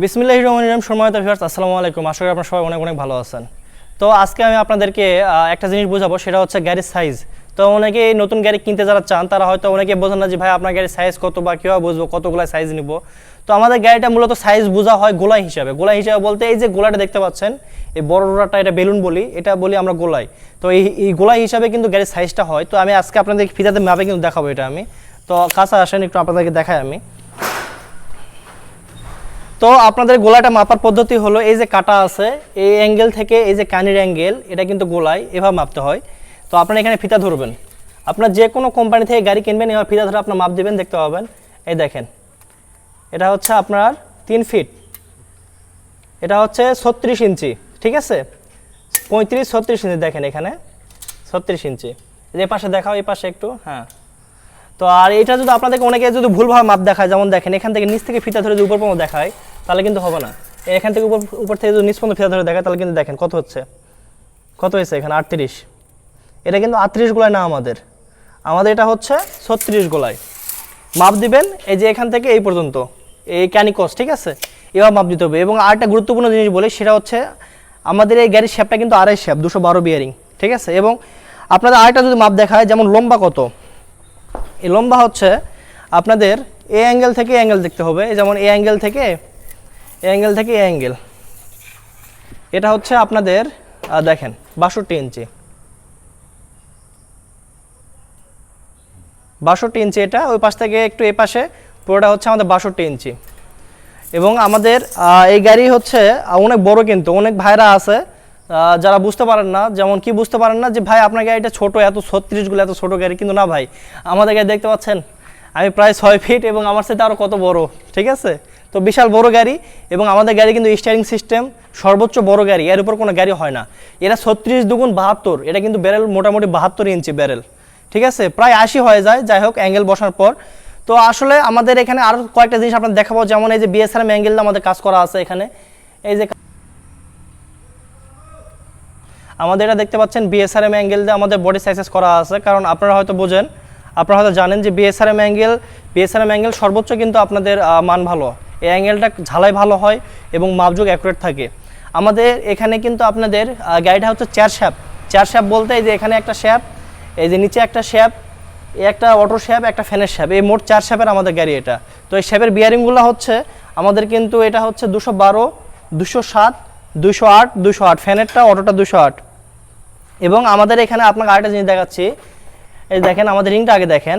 বিসমিল্লাহ রহমান রহিম, সম্মানিত আসসালামু আলাইকুম। আশা করি আপনারা সবাই অনেক অনেক ভালো আছেন। তো আজকে আমি আপনাদেরকে একটা জিনিস বোঝাবো, সেটা হচ্ছে গাড়ির সাইজ তো অনেকে নতুন গাড়ি কিনতে যারা চান, তারা হয়তো অনেকে বোঝেন না যে, ভাই, আপনার গাড়ির সাইজ কত বা কীভাবে বুঝব, কতগুলো সাইজ নিব? তো আমাদের গাড়িটা মূলত সাইজ বোঝা হয় গোলাই হিসাবে। গোলাই হিসাবে বলতে এই যে গোলাটা দেখতে পাচ্ছেন, এই বড় রোড়াটা, এটা বেলুন বলি, এটা বলি আমরা গোলাই। তো এই এই গোলাই হিসাবে কিন্তু গাড়ির সাইজটা হয়। তো আমি আজকে আপনাদের ফিতাতে মাপে কিন্তু দেখাবো এটা আমি। তো কাছে আসেন, একটু আপনাদেরকে দেখাই আমি। তো আপনাদের গোলাটা মাপার পদ্ধতি হলো, এই যে কাটা আছে, এই অ্যাঙ্গেল থেকে এই যে কানির অ্যাঙ্গেল এটা কিন্তু গোলায় এভাবে মাপতে হয়। তো আপনারা এখানে ফিতা ধরবেন। আপনার যে কোনো কোম্পানি থেকে গাড়ি কিনবেন এবার ফিতা ধরে আপনার মাপ দেবেন, দেখতে পাবেন। এই দেখেন। এটা হচ্ছে আপনার তিন ফিট এটা হচ্ছে ছত্রিশ ইঞ্চি, ঠিক আছে? পঁয়ত্রিশ, ছত্রিশ ইঞ্চি, দেখেন এখানে। ছত্রিশ ইঞ্চি। এই পাশে দেখাও, এই পাশে একটু হ্যাঁ। তো আর এটা যদি আপনাদেরকে অনেকে যদি ভুলভাবে মাপ দেখায়, যেমন দেখেন, এখান থেকে নিচ থেকে ফিতা ধরে যদি উপর পর্যন্ত দেখায় তাহলে কিন্তু হবে না। এখান থেকে উপর উপর থেকে যদি নিচ ফিতা ধরে দেখায়, তাহলে কিন্তু দেখেন কত হচ্ছে। কত হয়েছে এখানে? আটত্রিশ। এটা কিন্তু আটত্রিশ গোলায় না আমাদের। আমাদের এটা হচ্ছে ছত্রিশ গোলায় মাপ দিবেন এই যে এখান থেকে এই পর্যন্ত। এই ক্যানিকস, ঠিক আছে? এবার মাপ দিতে হবে। এবং আরেকটা গুরুত্বপূর্ণ জিনিস বলি, সেটা হচ্ছে আমাদের এই গাড়ির শেপটা কিন্তু আড়াই শেপ, দুশো বারো বিয়ারিং, ঠিক আছে? এবং আপনাদের আরেকটা যদি মাপ দেখায়, যেমন লম্বা কত? এই লম্বা হচ্ছে আপনাদের এ অ্যাঙ্গেল থেকে অ্যাঙ্গেল দেখতে হবে। যেমন এ অ্যাঙ্গেল থেকে অ্যাঙ্গেল থেকে অ্যাঙ্গেল এটা হচ্ছে আপনাদের দেখেন, বাষট্টি ইঞ্চি। বাষট্টি ইঞ্চি এটা, ওই পাশ থেকে একটু এই পাশে, পুরোটা হচ্ছে আমাদের বাষট্টি ইঞ্চি। এবং আমাদের এই গাড়ি হচ্ছে অনেক বড় কিন্তু, অনেক ভাইরা আছে যারা বুঝতে পারেন না, যেমন কি বুঝতে পারেন না যে, ভাই, আপনার গাড়িটা ছোট, এত ছত্রিশগুলো এত ছোট গাড়ি। কিন্তু না ভাই, আমাদের গাড়ি দেখতে পাচ্ছেন, আমি প্রায় ছয় ফিট এবং আমার সাথে আরও কত বড়, ঠিক আছে? তো বিশাল বড় গাড়ি এবং আমাদের গাড়ি কিন্তু স্টিয়ারিং সিস্টেম সর্বোচ্চ বড় গাড়ি, এর উপর কোনো গাড়ি হয় না। এটা ছত্রিশ দুগুণ বাহাত্তর, এটা কিন্তু ব্যারেল মোটামুটি বাহাত্তর ইঞ্চি ব্যারেল ঠিক আছে? প্রায় আশি হয়ে যায়, যাই হোক অ্যাঙ্গেল বসার পর। তো আসলে আমাদের এখানে আরও কয়েকটা জিনিস আপনার দেখাবো, যেমন এই যে বিএসআরএম অ্যাঙ্গেল আমাদের কাজ করা আছে এখানে। এই যে আমাদের এটা দেখতে পাচ্ছেন বিএসআরএম অ্যাঙ্গেল দিয়ে আমাদের বডি সাইজেস করা আছে, কারণ আপনারা হয়তো বোঝেন, আপনারা হয়তো জানেন যে বিএসআরএম অ্যাঙ্গেল বিএসআরএম অ্যাঙ্গেল সর্বোচ্চ কিন্তু আপনাদের মান ভালো। এই অ্যাঙ্গেলটা ঝালাই ভালো হয় এবং মাপযোগ অ্যাকুরেট থাকে। আমাদের এখানে কিন্তু আপনাদের গাড়িটা হচ্ছে চার শ্যাপ। চার শ্যাপ বলতে এই যে এখানে একটা শ্যাপ, এই যে নিচে একটা শ্যাপ একটা অটো শ্যাপ, একটা ফ্যানের শ্যাপ। এই মোট চার শ্যাপের আমাদের গাড়ি এটা। তো এই শ্যাপের বিয়ারিংগুলো হচ্ছে, আমাদের কিন্তু এটা হচ্ছে দুশো বারো, দুশো সাত, দুশো আট দুশো আট। ফ্যানেরটা অটোটা দুশো আট। এবং আমাদের এখানে আপনাকে আরেকটা জিনিস দেখাচ্ছি। এই দেখেন, আমাদের রিংটা আগে দেখেন।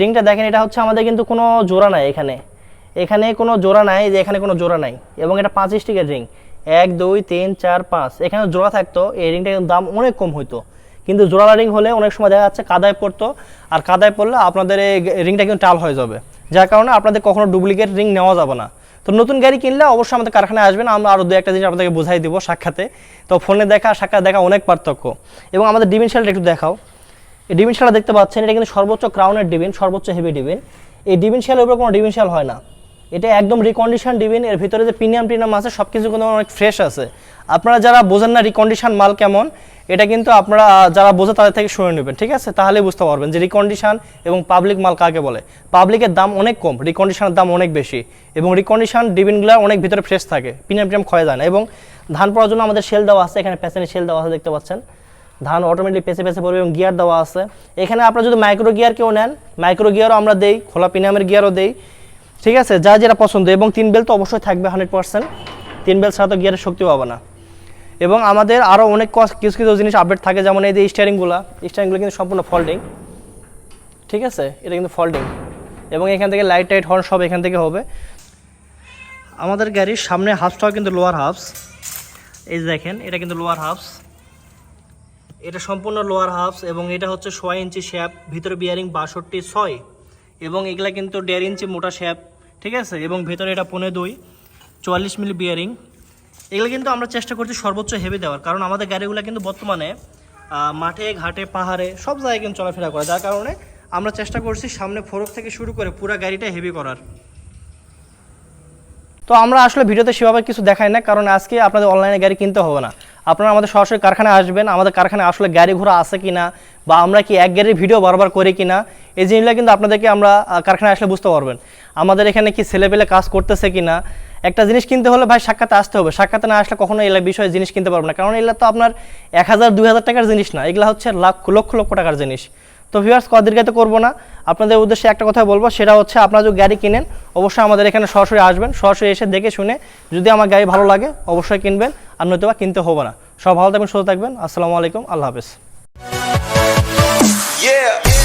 রিংটা দেখেন, এটা হচ্ছে আমাদের কিন্তু কোনো জোড়া নাই এখানে। এখানে কোনো জোড়া নাই, যে এখানে কোনো জোড়া নাই। এবং এটা পাঁচ স্টিকের রিং। এক, দুই, তিন, চার, পাঁচ। এখানে জোড়া থাকতো, এই কিন্তু দাম অনেক কম হইতো। কিন্তু জোড়া রিং হলে অনেক সময় দেখা যাচ্ছে কাদায় পড়তো, আর কাদায় পড়লে আপনাদের এই রিংটা কিন্তু টাল হয়ে যাবে। যার কারণে আপনাদের কখনো ডুপ্লিকেট রিং নেওয়া যাবে না। তো নতুন গাড়ি কিনলে অবশ্যই আমাদের কারখানায় আসবেন, আমরা আরও দু একটা জিনিস আপনাদেরকে বোঝাই দিব সাক্ষাতে। তো ফোনে দেখা সাক্ষাৎ দেখা অনেক পার্থক্য। এবং আমাদের ডিমেনশালটা একটু দেখাও। এই ডিমেনশালটা দেখতে পাচ্ছেন, এটা কিন্তু সর্বোচ্চ ক্রাউনের ডিবিন সর্বোচ্চ হেভি ডিবিন এই ডিমেনশালের উপর কোনো ডিমেনশাল হয় না। এটা একদম রিকন্ডিশন ডিবিন এর ভিতরে যে প্রিমিয়াম প্রিমিয়াম আছে সব কিছু কিন্তু অনেক ফ্রেশ আছে। আপনারা যারা বোঝেন না রিকন্ডিশন মাল কেমন, এটা কিন্তু আপনারা যারা বোঝে তাদের থেকে শুনে নেবেন, ঠিক আছে? তাহলে বুঝতে পারবেন যে রিকন্ডিশন এবং পাবলিক মাল কাকে বলে। পাবলিকের দাম অনেক কম রিকন্ডিশনের দাম অনেক বেশি এবং রিকন্ডিশন ডিবিনগুলো অনেক ভিতরে ফ্রেশ থাকে প্রিমিয়াম প্রিমিয়াম ক্ষয় যায় না এবং ধান পড়ার জন্য আমাদের সেল দেওয়া আছে, এখানে প্যাসেনের সেল দেওয়া আছে, দেখতে পাচ্ছেন? ধান অটোমেটিক পেছে পেছে পড়বে এবং গিয়ার দেওয়া আছে। এখানে আপনারা যদি মাইক্রো গিয়ার কেউ নেন মাইক্রো গিয়ারও আমরা দেই, খোলা প্রিমিয়ামের গিয়ারও দেই। ঠিক আছে? যা যেটা পছন্দ। এবং তিন বেল তো অবশ্যই থাকবে হান্ড্রেড পার্সেন্ট তিন বেল ছাড়া তো গিয়ারের শক্তি পাবে না। এবং আমাদের আরও অনেক কিছু কিছু জিনিস আপডেট থাকে, যেমন এই যে স্টিয়ারিংগুলো স্টিয়ারিংগুলো কিন্তু সম্পূর্ণ ফল্ডিং ঠিক আছে? এটা কিন্তু ফল্ডিং এবং এখান থেকে লাইট টাইট হর্ন সব এখান থেকে হবে। আমাদের গাড়ির সামনে হাফসটাও কিন্তু লোয়ার হাফস এই দেখেন, এটা কিন্তু লোয়ার হাফস এটা সম্পূর্ণ লোয়ার হাফস এবং এটা হচ্ছে ছয় ইঞ্চি শ্যাপ ভিতরে বিয়ারিং বাষট্টি, ছয়। এবং এগুলা কিন্তু দেড় ইঞ্চি মোটা শ্যাপ ঠিক আছে? এবং ভেতরে এটা পনেরো দুই, চুয়াল্লিশ মিলি বিয়ারিং এগুলো কিন্তু আমরা চেষ্টা করছি সর্বোচ্চ হেভি দেওয়ার, কারণ আমাদের গাড়িগুলো কিন্তু বর্তমানে মাঠে, ঘাটে, পাহাড়ে সব জায়গায় কিন্তু চলাফেরা করে। যার কারণে আমরা চেষ্টা করছি সামনে ফোরক থেকে শুরু করে পুরো গাড়িটা হেভি করার। তো আমরা আসলে ভিডিওতে সেভাবে কিছু দেখাই না কারণ আজকে আপনাদের অনলাইনে গাড়ি কিনতে হবে না। আপনারা আমাদের সরাসরি কারখানায় আসবেন, আমাদের কারখানায় আসলে গাড়ি ঘোড়া আছে কিনা, বা আমরা কি এক গাড়ির ভিডিও বারবার করি কিনা, এই জিনিসগুলো কিন্তু আপনাদেরকে আমরা কারখানায় আসলে বুঝতে পারবেন। আমাদের এখানে কি ছেলেপেলে কাজ করতেছে কিনা, একটা জিনিস কিনতে হলে ভাই সাক্ষাতে আসতে হবে। সাক্ষাতে না আসলে কখনো এই বিষয়ে জিনিস কিনতে পারব না, কারণ এগুলো তো আপনার এক হাজার, দুই হাজার টাকার জিনিস না, এগুলো হচ্ছে লাখ, লক্ষ লক্ষ টাকার জিনিস। তো ভিউয়ার্স কদীর্ঘাতে করব না। আপনাদের উদ্দেশ্যে একটা কথা বলব, সেটা হচ্ছে আপনারা যদি গাড়ি কিনেন, অবশ্যই আমাদের এখানে সরাসরি আসবেন। সরাসরি এসে দেখে শুনে যদি আমার গাড়ি ভালো লাগে, অবশ্যই কিনবেন, আর নয়তো বা কিনতে হবে না। সব ভালো থাকবেন, সুস্থ থাকবেন। আসসালামু আলাইকুম, আল্লাহ হাফেজ। Yeah.